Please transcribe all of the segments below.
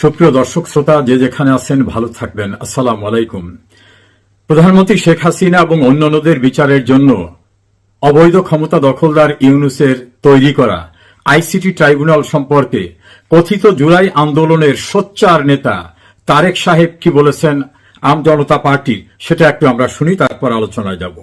সুপ্রিয় দর্শক, শ্রোতা, যে যেখানে আছেন, ভালো থাকবেন। আসসালাম আলাইকুম। প্রধানমন্ত্রী শেখ হাসিনা এবং অন্যান্যদের বিচারের জন্য অবৈধ ক্ষমতা দখলদার ইউনুসের তৈরি করা আইসিটি ট্রাইব্যুনাল সম্পর্কে কথিত জুলাই আন্দোলনের সোচ্চার নেতা তারেক সাহেব কি বলেছেন, আম জনতা পার্টি, সেটা একটু আমরা শুনি, তারপর আলোচনায় যাব।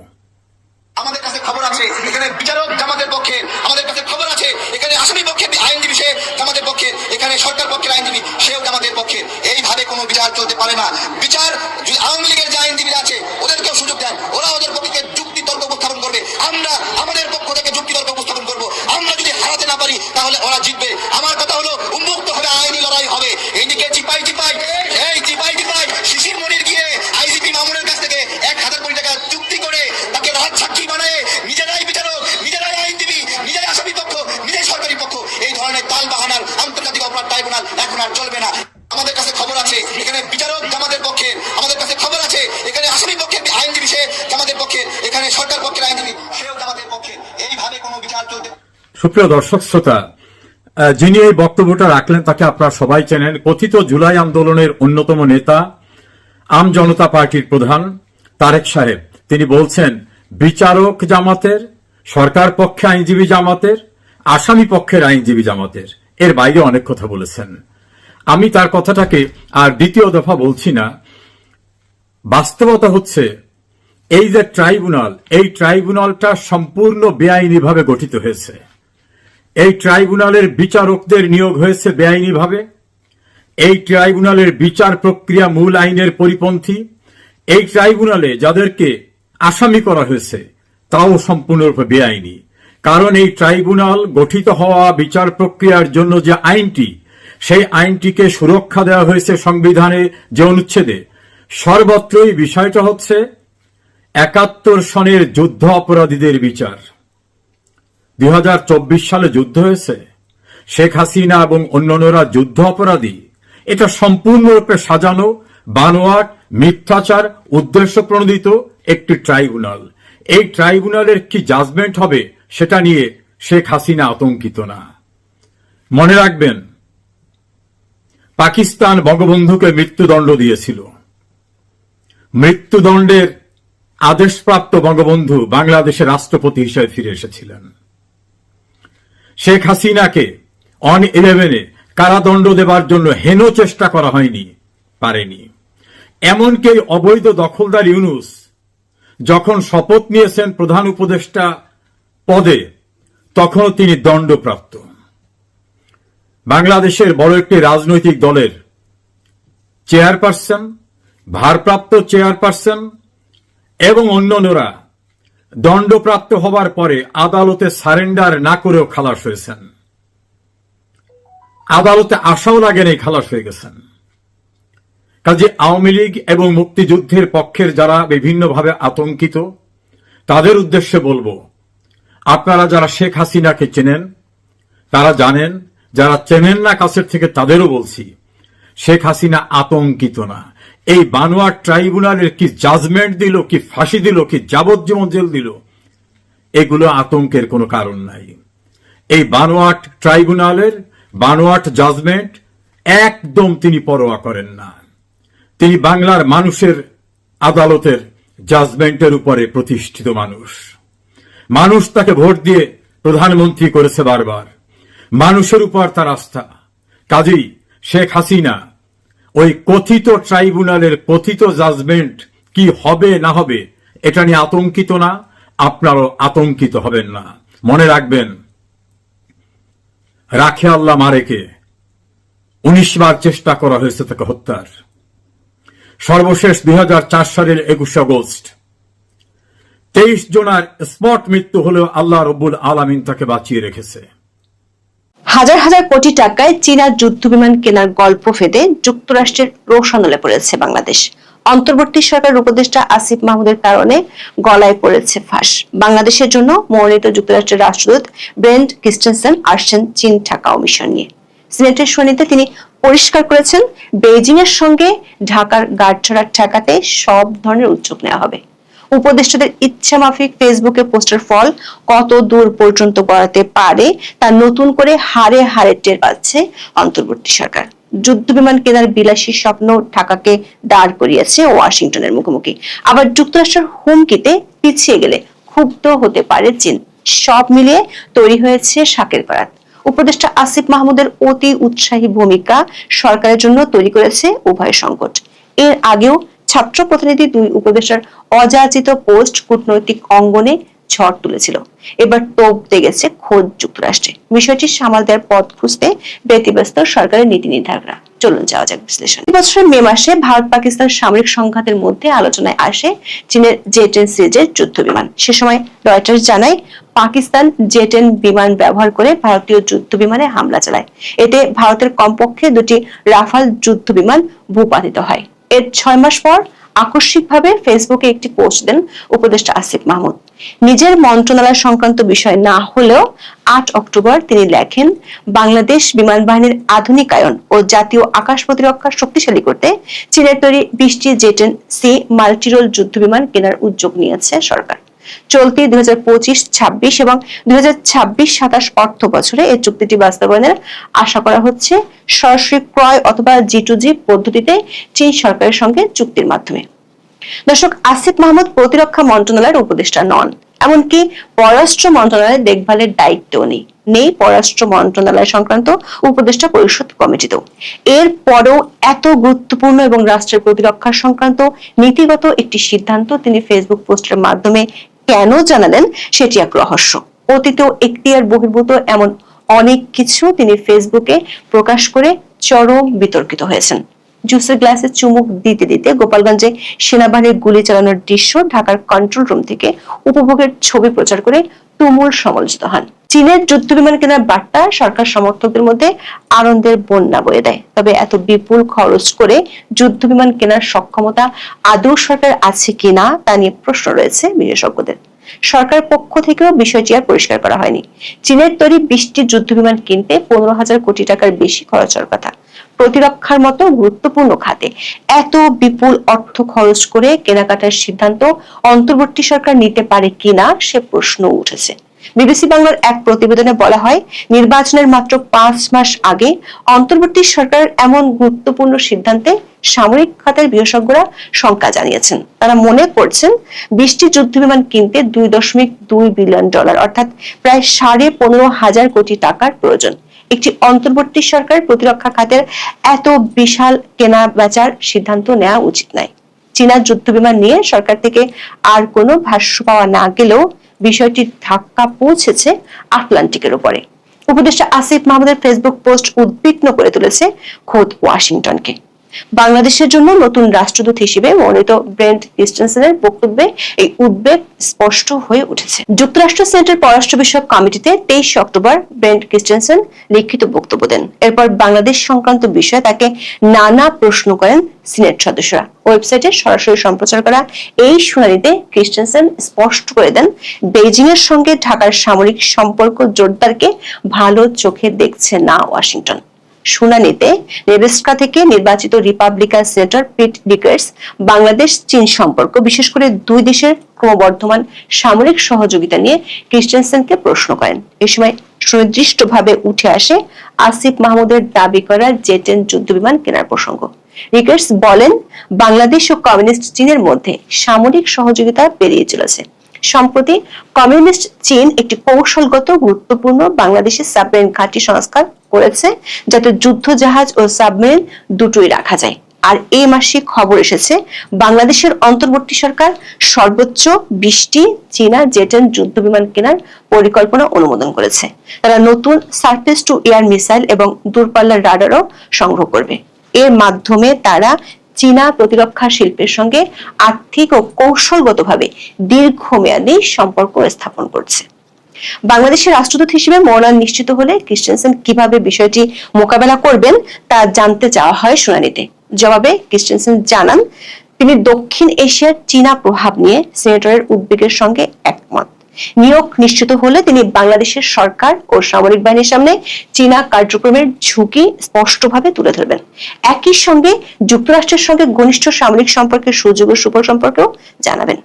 আমাদের কাছে খবর আছে, এখানে বিচারক জামাতের পক্ষে, আমাদের কাছে খবর আছে, এখানে আসামি পক্ষের আইনজীবী সে জামাতের পক্ষে, এখানে সরকার পক্ষের আইনজীবী সেও জামাতের পক্ষে এইভাবে কোনো বিচার চলতে পারে না। সুপ্রিয় দর্শক শ্রোতা যিনি এই বক্তব্যটা রাখলেন তাকে আপনারা সবাই চেনেন। কথিত জুলাই আন্দোলনের অন্যতম নেতা, আম জনতা পার্টির প্রধান তারেক সাহেব। তিনি বলছেন, বিচারক জামাতের, সরকার পক্ষে আইনজীবী জামাতের, আসামি পক্ষের আইনজীবী জামাতের। এর বাইরে অনেক কথা বলেছেন। আমি তার কথাটাকে আর দ্বিতীয় দফা বলছি না। বাস্তবতা হচ্ছে, এই যে ট্রাইব্যুনাল, এই ট্রাইব্যুনালটা সম্পূর্ণ বেআইনিভাবে গঠিত হয়েছে। এই ট্রাইব্যুনালের বিচারকদের নিয়োগ হয়েছে বেআইনিভাবে। এই ট্রাইব্যুনালের বিচার প্রক্রিয়া মূল আইনের পরিপন্থী। এই ট্রাইব্যুনালে যাদেরকে আসামি করা হয়েছে, তাও সম্পূর্ণরূপে বেআইনি। কারণ এই ট্রাইব্যুনাল গঠিত হওয়া বিচার প্রক্রিয়ার জন্য যে আইনটি, সেই আইনটিকে সুরক্ষা দেওয়া হয়েছে সংবিধানে যে অনুচ্ছেদে। সর্বত্রই বিষয়টা হচ্ছে, একাত্তর সনের যুদ্ধ অপরাধীদের বিচার। দুই হাজার চব্বিশ সালে যুদ্ধ হয়েছে। শেখ হাসিনা এবং অন্যান্যরা যুদ্ধ অপরাধী। এটা সম্পূর্ণরূপে সাজানো, বানোয়াট, মিথ্যাচার, উদ্দেশ্য প্রণোদিত একটি ট্রাইব্যুনাল। এই ট্রাইব্যুনালের কি জাজমেন্ট হবে সেটা নিয়ে শেখ হাসিনা আতঙ্কিত না। মনে রাখবেন, পাকিস্তান বঙ্গবন্ধুকে মৃত্যুদণ্ড দিয়েছিল। মৃত্যুদণ্ডের আদেশপ্রাপ্ত বঙ্গবন্ধু বাংলাদেশের রাষ্ট্রপতি হিসেবে ফিরে এসেছিলেন। শেখ হাসিনাকে অন ইলেভেনে কারাদণ্ড দেবার জন্য হেন চেষ্টা করা হয়নি, পারেনি। এমনকি অবৈধ দখলদার ইউনুস যখন শপথ নিয়েছেন প্রধান উপদেষ্টা পদে, তখনও তিনি দণ্ডপ্রাপ্ত। বাংলাদেশের বড় একটি রাজনৈতিক দলের চেয়ারপারসন, ভারপ্রাপ্ত চেয়ারপারসন এবং অন্যান্যরা দণ্ডপ্রাপ্ত হবার পরে আদালতে সারেন্ডার না করেও খালাস হয়েছেন। আদালতে আশাও লাগেন খালাস হয়ে গেছেন। কাজে আওয়ামী লীগ এবং মুক্তিযুদ্ধের পক্ষের যারা বিভিন্নভাবে আতঙ্কিত, তাদের উদ্দেশ্যে বলব, আপনারা যারা শেখ হাসিনাকে চেনেন, তারা জানেন, যারা চেনেন না কাছের থেকে তাদেরও বলছি, শেখ হাসিনা আতঙ্কিত না। এই বানোয়ার ট্রাইব্যুনালের কি জাজমেন্ট দিল, কি ফাঁসি দিল, কি যাবজ্জীবন জেল দিল? এগুলো আতঙ্কের কোনো কারণ নাই। এই বানোয়াট ট্রাইব্যুনালের বানোয়াট জাজমেন্ট একদম তিনি পরোয়া করেন না। তিনি বাংলার মানুষের আদালতের জাজমেন্টের উপরে প্রতিষ্ঠিত মানুষ। মানুষ তাকে ভোট দিয়ে প্রধানমন্ত্রী করেছে বারবার। মানুষের উপর তার আস্থা। কাজেই শেখ হাসিনা ওই কথিত ট্রাইব্যুনালের কথিত জাজমেন্ট কি হবে না হবে, এটা নিয়ে আতঙ্কিত না, আপনারও আতঙ্কিত হবেন না। মনে রাখবেন, রাখে আল্লাহ মারেকে। উনিশ বার চেষ্টা করা হয়েছে তাকে হত্যার। সর্বশেষ দুই হাজার চার সালের একুশে আগস্ট। তেইশ জনার স্পট মৃত্যু হলেও আল্লাহ রব্বুল আলামিন তাকে বাঁচিয়ে রেখেছে। হাজার হাজার কোটি টাকায় চীনা যুদ্ধ বিমান কেনার গল্প ফেদে যুক্তরাষ্ট্রের রোশানলে পড়েছে বাংলাদেশ। অন্তর্বর্তী সরকারের উপদেষ্টা আসিফ মাহমুদের কারণে গলায় পড়েছে ফাঁস। বাংলাদেশের জন্য মনোনীত যুক্তরাষ্ট্রের রাষ্ট্রদূত ব্রেন্ট ক্রিস্টেনসেন আসছেন চীন ঠাকাও মিশন নিয়ে। সিনেটের শুনানিতে তিনি পরিষ্কার করেছেন বেইজিং এর সঙ্গে ঢাকার গাঁটছড়া ঠেকাতে সব ধরনের উদ্যোগ নেওয়া হবে। উপদেষ্টাদের ইচ্ছা মাফিক ফেসবুকে পোস্টের ফল কত দূর পর্যন্ত গড়াতে পারে তা নতুন করে হারে হারে টের পাচ্ছে অন্তর্বর্তী সরকার। যুদ্ধ বিমান কেনার বিলাসী স্বপ্ন ঢাকাকে দাঁড় করিয়েছে ওয়াশিংটনের মুখোমুখি। আবার যুক্তরাষ্ট্রের হুমকিতে পিছিয়ে গেলে ক্ষুব্ধ হতে পারে চীন। সব মিলিয়ে তৈরি হয়েছে শাকের করাত উপদেষ্টা আসিফ মাহমুদের অতি উৎসাহী ভূমিকা সরকারের জন্য তৈরি করেছে উভয় সংকট। এর আগেও ছাত্র প্রতিনিধি দুই উপদেষ্টার অযাচিত পোস্ট কূটনৈতিক অঙ্গনে ঝড় তুলেছিল। এবার তোপ গেছে খোদ যুক্তরাষ্ট্রে। বিষয়টি সামাল দেওয়ার পথ খুঁজতে ব্যতিব্যস্ত সরকারের নীতি নির্ধারকরা। চলুন যাওয়া যাক বিশ্লেষণ। বছরের মে মাসে ভারত পাকিস্তান সামরিক সংঘাতের মধ্যে আলোচনায় আসে চীনের জেটেন সিরিজের যুদ্ধ বিমান। সে সময় রয়টার্স জানায়, পাকিস্তান জেটেন বিমান ব্যবহার করে ভারতীয় যুদ্ধ বিমানে হামলা চালায়। এতে ভারতের কমপক্ষে দুটি রাফাল যুদ্ধ বিমান ভূপাতিত হয়। এর ছয় মাস পর আকস্মিকভাবে ফেসবুকে একটি পোস্ট দেন উপদেষ্টা আসিফ মাহমুদ। নিজের মন্ত্রণালয় সংক্রান্ত বিষয় না হলেও আট অক্টোবর তিনি লেখেন, বাংলাদেশ বিমান বাহিনীর আধুনিকায়ন ও জাতীয় আকাশ প্রতিরক্ষা শক্তিশালী করতে চীনের তৈরি বিশটি জেটেন সি মাল্টিরোল যুদ্ধ বিমান কেনার উদ্যোগ নিয়েছে সরকার। চলতি দুই হাজার পঁচিশ, ছাব্বিশ এবং দুই হাজার ছাব্বিশ সাতাশ অর্থ বছরে এই চুক্তিটি বাস্তবায়নের আশা করা হচ্ছে। সরাসরি ক্রয় অথবা জি টু জি পদ্ধতিতে চীন সরকারের সঙ্গে চুক্তির মাধ্যমে। দর্শক, আসিফ মাহমুদ প্রতিরক্ষা মন্ত্রণালয়ের উপদেষ্টা নন, এমনকি পররাষ্ট্র মন্ত্রণালয়ের দেখভালের দায়িত্বও নেই। নেই পররাষ্ট্র মন্ত্রণালয় সংক্রান্ত উপদেষ্টা পরিষদ কমিটিতেও। এর পরেও এত গুরুত্বপূর্ণ এবং রাষ্ট্রের প্রতিরক্ষা সংক্রান্ত নীতিগত একটি সিদ্ধান্ত তিনি ফেসবুক পোস্টের মাধ্যমে কেন জানালেন সেটি এক রহস্য। অতীতেও এখতিয়ার বহির্ভূত এমন অনেক কিছু তিনি ফেসবুকে প্রকাশ করে চরম বিতর্কিত হয়েছেন। জুসের গ্লাসে চুমুক দিতে দিতে গোপালগঞ্জে সেনাবাহিনীর গুলি চালানোর দৃশ্য ঢাকার কন্ট্রোল রুম থেকে উপভোগের ছবি প্রচার করে তুমুল সমালোচিত হন। চীনের যুদ্ধ বিমান কেনার বার্তা সরকার সমর্থকদের মধ্যে আনন্দের বন্যা বয়ে দেয়। তবে এত বিপুল খরচ করে যুদ্ধ বিমান কেনার সক্ষমতা আদৌ সরকার আছে কিনা তা নিয়ে প্রশ্ন রয়েছে বিশেষজ্ঞদের। সরকার পক্ষ থেকেও বিষয়টি আর পরিষ্কার করা হয়নি। চীনের তৈরি বিশটি যুদ্ধ বিমান কিনতে পনেরো হাজার কোটি টাকার বেশি খরচ হওয়ার কথা। প্রতিরক্ষার মতো গুরুত্বপূর্ণ খাতে। এত বিপুল অর্থ খরচ করে কেনাকাটার সিদ্ধান্ত অন্তর্বর্তী সরকার নিতে পারে কিনা সে প্রশ্ন উঠেছে। বিবিসি বাংলার এক প্রতিবেদনে বলা হয়, নির্বাচনের মাত্র পাঁচ মাস আগে অন্তর্বর্তী সরকার এমন গুরুত্বপূর্ণ সিদ্ধান্তে সামরিক খাতের বিশেষজ্ঞরা শঙ্কা জানিয়েছেন। তারা মনে করছেন বিশটি যুদ্ধ বিমান কিনতে দুই দশমিক দুই বিলিয়ন ডলার, অর্থাৎ প্রায় সাড়ে পনেরো হাজার কোটি টাকার প্রয়োজন। একটি অন্তর্বর্তী সরকার প্রতিরক্ষা খাতের এত বিশাল কেনা বেচার সিদ্ধান্ত নেওয়া উচিত নয়। চীনা যুদ্ধ বিমান নিয়ে সরকার থেকে আর কোনো ভাষ্য পাওয়া না গেলেও বিষয়টি ধাক্কা পৌঁছেছে আটলান্টিকের উপরে। উপদেষ্টা আসিফ মাহমুদের ফেসবুক পোস্ট উদ্বিগ্ন করে তুলেছে খোদ ওয়াশিংটনকে। বাংলাদেশের জন্য নতুন রাষ্ট্রদূত হিসেবে মনোনীত ব্রেন্ট ক্রিস্টেনসেনের বক্তব্যে এই উদ্বেগ স্পষ্ট হয়ে উঠেছে। যুক্তরাষ্ট্র সেন্টার পররাষ্ট্র বিষয়ক কমিটিতে তেইশ অক্টোবর ব্রেন্ট ক্রিস্টেনসেন লিখিত বক্তব্য দেন। এরপর বাংলাদেশ সংক্রান্ত বিষয়ে তাকে নানা প্রশ্ন করেন সিনেট সদস্যরা। ওয়েবসাইটে সরাসরি সম্প্রচার করা এই শুনানিতে ক্রিস্টেনসেন স্পষ্ট করে দেন বেজিং এর সঙ্গে ঢাকার সামরিক সম্পর্ক জোরদারকে ভালো চোখে দেখছে না ওয়াশিংটন। শুনানিতে নেব্রাস্কা থেকে নির্বাচিত Republican senator Pete Ricketts Bangladesh, চীন সম্পর্ক, বিশেষ করে দুই দেশের ক্রমবর্ধমান সামরিক সহযোগিতা নিয়ে ক্রিস্টেনসেনকে প্রশ্ন করেন। এ সময় সুনির্দিষ্টভাবে উঠে আসে আসিফ মাহমুদের দাবি করা জেটেন যুদ্ধ বিমান কেনার প্রসঙ্গ। রিকার্স বলেন, বাংলাদেশ ও কমিউনিস্ট চীনের মধ্যে সামরিক সহযোগিতা বেরিয়ে চলেছে। সম্প্রতি কমিউনিস্ট চীন একটি কৌশলগত গুরুত্বপূর্ণ বাংলাদেশের সাবমেরিন ঘাঁটি সংস্কার করেছে, যাতে যুদ্ধ জাহাজ ও সাবমেরিন দুটোই রাখা যায়। আর এই মাসে খবর এসেছে, বাংলাদেশের অন্তর্বর্তী সরকার সর্বোচ্চ বিশটি চীনা জেটেন যুদ্ধ বিমান কেনার পরিকল্পনা অনুমোদন করেছে। তারা নতুন সার্ফেস টু এয়ার মিসাইল এবং দূরপাল্লার রাডারও সংগ্রহ করবে। এর মাধ্যমে তারা চীনা প্রতিরক্ষা শিল্পের সঙ্গে আর্থিক ও কৌশলগতভাবে দীর্ঘমেয়াদী সম্পর্ক স্থাপন করছে। বাংলাদেশের রাষ্ট্রদূত হিসেবে মনোনয়ন নিশ্চিত হলে ক্রিস্টেনসেন কীভাবে বিষয়টি মোকাবেলা করবেন তা জানতে চাওয়া হয় শুনানিতে। জবাবে ক্রিস্টেনসেন জানান, তিনি দক্ষিণ এশিয়ার চীনা প্রভাব নিয়ে সিনেটরের উদ্বেগের সঙ্গে একমত নিয়োগ নিশ্চিত হলে তিনি বাংলাদেশের সরকার ও সামরিক বাহিনীর সামনে চীনা কার্যক্রমের ঝুঁকি স্পষ্টভাবে তুলে ধরবেন। একই সঙ্গে যুক্তরাষ্ট্রের সঙ্গে ঘনিষ্ঠ সামরিক সম্পর্কের সুযোগ ও সুফল সম্পর্কেও জানাবেন।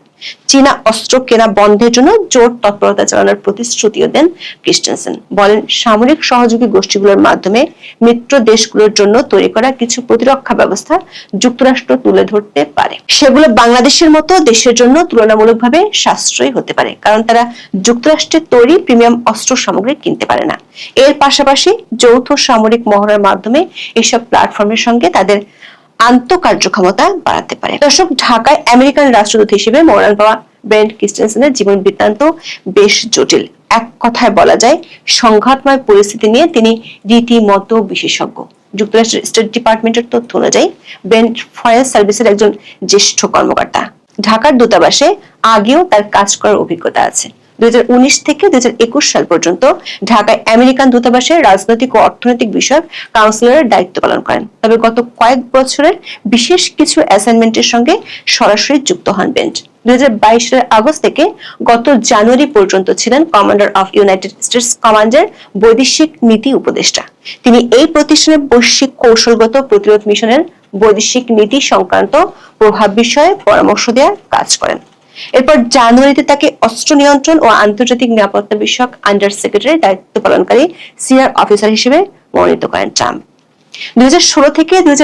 চীনা অস্ত্র কেনা বন্ধের জন্য জোর তৎপরতা চালানোর প্রতিশ্রুতিও দেন ক্রিস্টেনসেন বলেন, সামরিক সহযোগী গোষ্ঠীগুলোর মাধ্যমে মিত্র দেশগুলোর জন্য তৈরি করা কিছু প্রতিরক্ষা ব্যবস্থা যুক্তরাষ্ট্র তুলে ধরতে পারে। সেগুলো বাংলাদেশের মতো দেশের জন্য তুলনামূলকভাবে সাশ্রয়ী হতে পারে, কারণ তারা যুক্তরাষ্ট্রের তৈরি প্রিমিয়াম অস্ত্র সামগ্রী কিনতে পারে না। এর পাশাপাশি যৌথ সামরিক মহড়ার মাধ্যমে এসব প্ল্যাটফর্মের সঙ্গে তাদের আন্তঃকার্যক্ষমতা বাড়াতে পারে। দর্শক, ঢাকায় আমেরিকান রাষ্ট্রদূত হিসেবে মনোনয়ন পাওয়া ব্রেন্ট ক্রিস্টেনসেনের জীবন বৃত্তান্ত বেশ জটিল। এক কথায় বলা যায়, সংঘাতময় পরিস্থিতি নিয়ে তিনি রীতিমতো বিশেষজ্ঞ। যুক্তরাষ্ট্রের স্টেট ডিপার্টমেন্টের তথ্য অনুযায়ী, ব্রেন্ট ফরেন সার্ভিসের একজন জ্যেষ্ঠ কর্মকর্তা। ঢাকার দূতাবাসে আগেও তার কাজ করার অভিজ্ঞতা আছে। দুই থেকে দুই হাজার একুশ সাল পর্যন্ত ঢাকায় আমেরিকান দূতাবাসের রাজনৈতিক ও অর্থনৈতিক বিষয়ক কাউন্সিলরের দায়িত্ব পালন করেন। তবে গত কয়েক বছরের বিশেষ কিছু অ্যাসাইনমেন্টের সঙ্গে সরাসরি যুক্ত হন বেঞ্চ। আগস্ট থেকে গত জানুয়ারি পর্যন্ত ছিলেন কমান্ডার অফ ইউনাইটেড স্টেটস কমান্ডের, বৈদেশিক নীতি উপদেষ্টা। তিনি এই প্রতিষ্ঠানের বৈশ্বিক কৌশলগত প্রতিরোধ মিশনের বৈদেশিক নীতি সংক্রান্ত প্রভাব বিষয়ে পরামর্শ দেওয়ার কাজ করেন। এরপর জানুয়ারিতে তাকে অস্ত্র নিয়ন্ত্রণ ও আন্তর্জাতিক নিরাপত্তা বিষয়ক আন্ডার সেক্রেটারি দায়িত্ব পালনকারী সিনিয়র অফিসার হিসেবে মনোনীত করেন ট্রাম্প। দুই থেকে দুই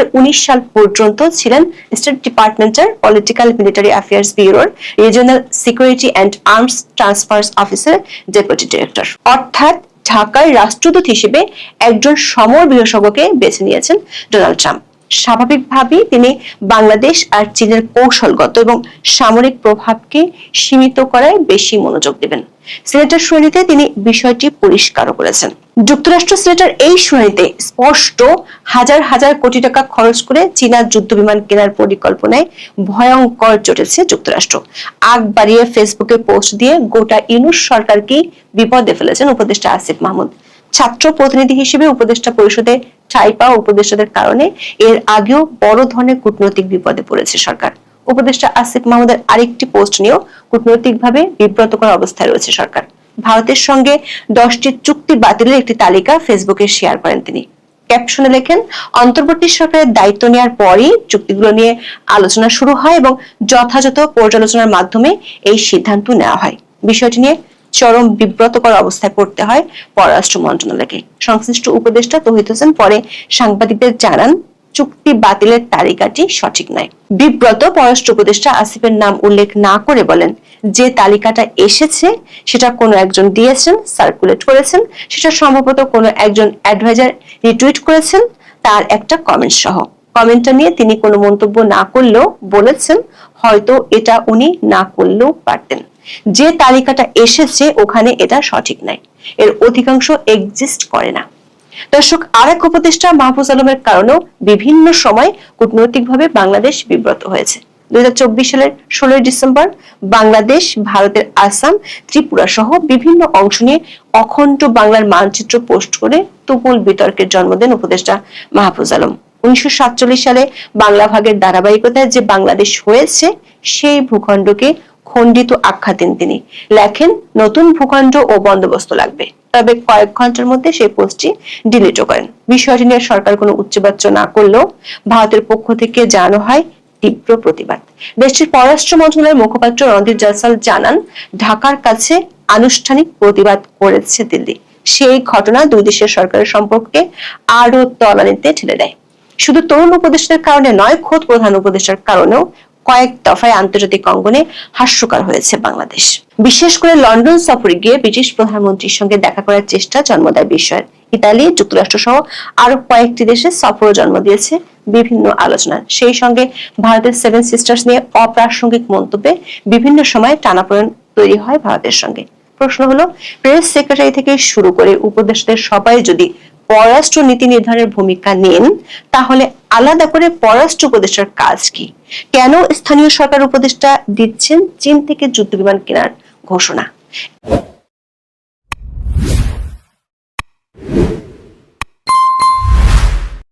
সাল পর্যন্ত ছিলেন স্টেট ডিপার্টমেন্টের পলিটিক্যাল মিলিটারি অ্যাফেয়ার্স ব্যুরোর regional security and arms transfers অফিসের ডেপুটি ডিরেক্টর অর্থাৎ ঢাকায় রাষ্ট্রদূত হিসেবে একজন সমর বিশেষজ্ঞকে বেছে নিয়েছেন ডোনাল্ড ট্রাম্প স্বাভাবিকভাবেই তিনি বাংলাদেশ আর চীনের কৌশলগত এবং সামরিক প্রভাবকে সীমিত করায় বেশি মনোযোগ দেবেন। সিনেটের শুনানিতে তিনি বিষয়টি পরিষ্কারও করেছেন যুক্তরাষ্ট্র সিনেটের এই শুনানিতে স্পষ্ট হাজার হাজার কোটি টাকা খরচ করে চীনা যুদ্ধ বিমান কেনার পরিকল্পনায় ভয়ঙ্কর চটেছে যুক্তরাষ্ট্র। আগ বাড়িয়ে ফেসবুকে পোস্ট দিয়ে গোটা ইউনুস সরকারকেই বিপদে ফেলেছেন উপদেষ্টা আসিফ মাহমুদ। ছাত্র প্রতিনিধি হিসেবে উপদেষ্টা পরিষদে ঠাঁই পাওয়া উপদেষ্টাদের কারণে এর আগেও বড় ধরনের কূটনৈতিক বিপদে পড়েছে সরকার। উপদেষ্টা আসিফ মাহমুদের আরেকটি পোস্ট নিয়েও কূটনৈতিকভাবে বিব্রতকর অবস্থায় রয়েছে সরকার। ভারতের সঙ্গে দশটি চুক্তি বাতিলের একটি তালিকা ফেসবুকে শেয়ার করেন তিনি। ক্যাপশনে লেখেন, অন্তর্বর্তী সরকারের দায়িত্ব নেওয়ার পরই চুক্তিগুলো নিয়ে আলোচনা শুরু হয় এবং যথাযথ পর্যালোচনার মাধ্যমে এই সিদ্ধান্ত নেওয়া হয়। বিষয়টি নিয়ে চরম বিব্রতকর অবস্থায় পড়তে হয় পররাষ্ট্র মন্ত্রণালয়কে। সংশ্লিষ্ট উপদেষ্টা তহিদ হোসেন পরে সাংবাদিকদের জানান, চুক্তি বাতিলের তালিকাটি সঠিক নয়। বিব্রত পররাষ্ট্র উপদেষ্টা আসিফের নাম উল্লেখ না করে বলেন, যে তালিকাটা এসেছে সেটা কোনো একজন দিয়েছেন সার্কুলেট করেছেন, সেটা সম্ভবত কোনো একজন অ্যাডভাইজার রিটুইট করেছেন, তার একটা কমেন্ট সহ। কমেন্টটা নিয়ে তিনি কোনো মন্তব্য না করলেও বলেছেন, হয়তো এটা উনি না করলেও পারতেন। যে তালিকাটা এসেছে, ওখানে এটা সঠিক নাই। এর অধিকাংশ এক্সিস্ট করে না। দর্শক, আরেক উপদেষ্টা মাহফুজ আলমের কারণেও বিভিন্ন সময় কূটনৈতিকভাবে বাংলাদেশ বিব্রত হয়েছে। দুই সালের ষোলোই ডিসেম্বর বাংলাদেশ, ভারতের আসাম, ত্রিপুরা সহ বিভিন্ন অংশ নিয়ে অখণ্ড বাংলার মানচিত্র পোস্ট করে তুমুল বিতর্কের জন্ম দেন উপদেষ্টা মাহফুজ আলম। উনিশশো সাতচল্লিশ সালে বাংলা ভাগের ধারাবাহিকতায় যে বাংলাদেশ হয়েছে, সেই ভূখণ্ডকে খণ্ডিত আখ্যা দেন তিনি। লেখেন, নতুন ভূখণ্ড ও বন্দোবস্ত লাগবে। তবে কয়েক ঘণ্টার মধ্যে সেই পোস্টটি ডিলিটও করেন। বিষয়টি নিয়ে সরকার কোনো উচ্চবাচ্য না করলেও ভারতের পক্ষ থেকে জানানো হয় তীব্র প্রতিবাদ। দেশটির পররাষ্ট্র মন্ত্রণালয়ের মুখপাত্র রণদীপ জয়সাল জানান, ঢাকার কাছে আনুষ্ঠানিক প্রতিবাদ করেছে দিল্লি। সেই ঘটনা দুই দেশের সরকারের সম্পর্কে আরও তলানিতে ঠেলে দেয়। শুধু তরুণ উপদেষ্টার কারণে নয়, খোদ প্রধান উপদেষ্টার কারণেও কয়েক দফায় আন্তর্জাতিক অঙ্গনে হাস্যকর হয়েছে বাংলাদেশ। বিশেষ করে লন্ডন সফরে গিয়ে ব্রিটিশ প্রধানমন্ত্রীর সঙ্গে দেখা করার চেষ্টা জন্ম দেয় বিষয়। ইতালি, যুক্তরাষ্ট্র সহ আরও কয়েকটি দেশে সফরও জন্ম দিয়েছে বিভিন্ন আলোচনা সেই সঙ্গে ভারতের সেভেন সিস্টার্স নিয়ে অপ্রাসঙ্গিক মন্তব্যে বিভিন্ন সময় টানাপোড়েন তৈরি হয় ভারতের সঙ্গে। প্রশ্ন হলো প্রেস সেক্রেটারি থেকে শুরু করে উপদেষ্টাদের সবাই যদি পররাষ্ট্র নীতি নির্ধারণের ভূমিকা নেন, তাহলে আলাদা করে পররাষ্ট্র উপদেষ্টার কাজ কি? কেন স্থানীয় সরকার উপদেষ্টা দিচ্ছেন চীন থেকে যুদ্ধ বিমান কেনার ঘোষণা?